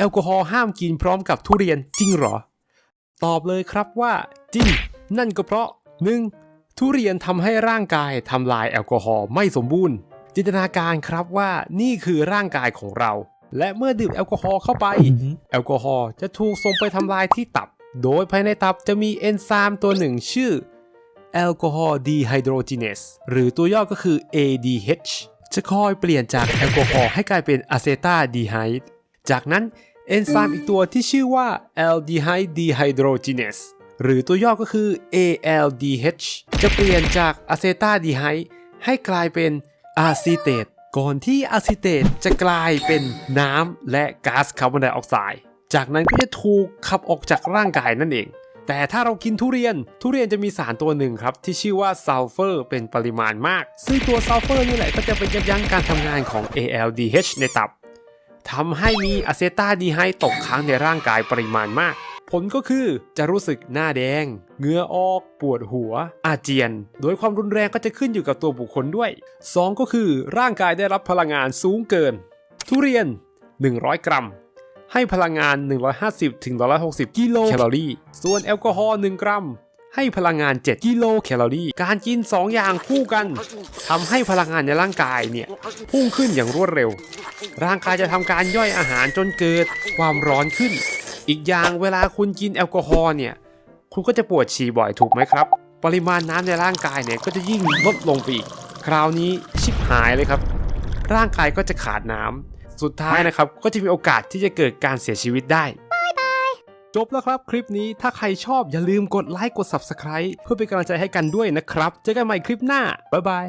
แอลกอฮอล์ห้ามกินพร้อมกับทุเรียนจริงเหรอ ตอบเลยครับว่าจริง นั่นก็เพราะ 1. ทุเรียนทำให้ร่างกายทำลายแอลกอฮอล์ไม่สมบูรณ์ จินตนาการครับว่านี่คือร่างกายของเรา และเมื่อดื่มแอลกอฮอล์เข้าไป แอลกอฮอล์จะถูกส่งไปทำลายที่ตับ โดยภายในตับจะมีเอนไซม์ตัวหนึ่งชื่อแอลกอฮอล์ดีไฮโดรเจเนสหรือตัวย่อก็คือ ADH จะคอยเปลี่ยนจากแอลกอฮอล์ให้กลายเป็นอะเซตาดีไฮด์จากนั้น เอนไซม์อีกตัวที่ชื่อว่า aldehyde dehydrogenase หรือตัวย่อก็คือ ALDH จะเปลี่ยนจากอะเซตาดีไฮด์ให้กลายเป็นอะซิเตตก่อนที่อะซิเตตจะกลายเป็นน้ำและก๊าซคาร์บอนไดออกไซด์จากนั้นก็จะถูกขับออกจากร่างกายนั่นเอง แต่ถ้าเรากินทุเรียน ทุเรียนจะมีสารตัวหนึ่งครับ ที่ชื่อว่าซัลเฟอร์เป็นปริมาณมาก ซึ่งตัวซัลเฟอร์นี่แหละก็จะไปยับยั้งการทำงานของ ALDH ในตับ ทำให้มีอะเซตาดีไฮด์ตกค้างในร่างกายปริมาณมาก ผลก็คือจะรู้สึกหน้าแดงเหงื่อออก ปวดหัว อาเจียน โดยความรุนแรงก็จะขึ้นอยู่กับตัวบุคคลด้วย 2 ก็คือร่างกายได้รับพลังงานสูงเกิน ทุเรียน 100 กรัม ให้พลังงาน 150ถึง160 กิโลแคลอรี่ ส่วนแอลกอฮอล์1กรัมให้พลังงาน 7 กิโลแคลอรี่ การกิน 2 อย่างคู่กันทำให้พลังงานในร่างกายเนี่ย พุ่งขึ้นอย่างรวดเร็ว ร่างกายจะทำการย่อยอาหารจนเกิดความร้อนขึ้น อีกอย่างเวลาคุณกินแอลกอฮอล์เนี่ย คุณก็จะปวดฉี่บ่อยถูกไหมครับ ปริมาณน้ำในร่างกายเนี่ยก็จะยิ่งลดลงไปอีก คราวนี้ชิบหายเลยครับ ร่างกายก็จะขาดน้ำสุดท้ายนะครับ ก็จะมีโอกาสที่จะเกิดการเสียชีวิตได้จบแล้วครับคลิปนี้ถ้าใครชอบอย่าลืมกดไลค์กด Subscribe เพื่อเป็นกำลังใจให้กันด้วยนะครับ เจอกันใหม่คลิปหน้า บ๊ายบาย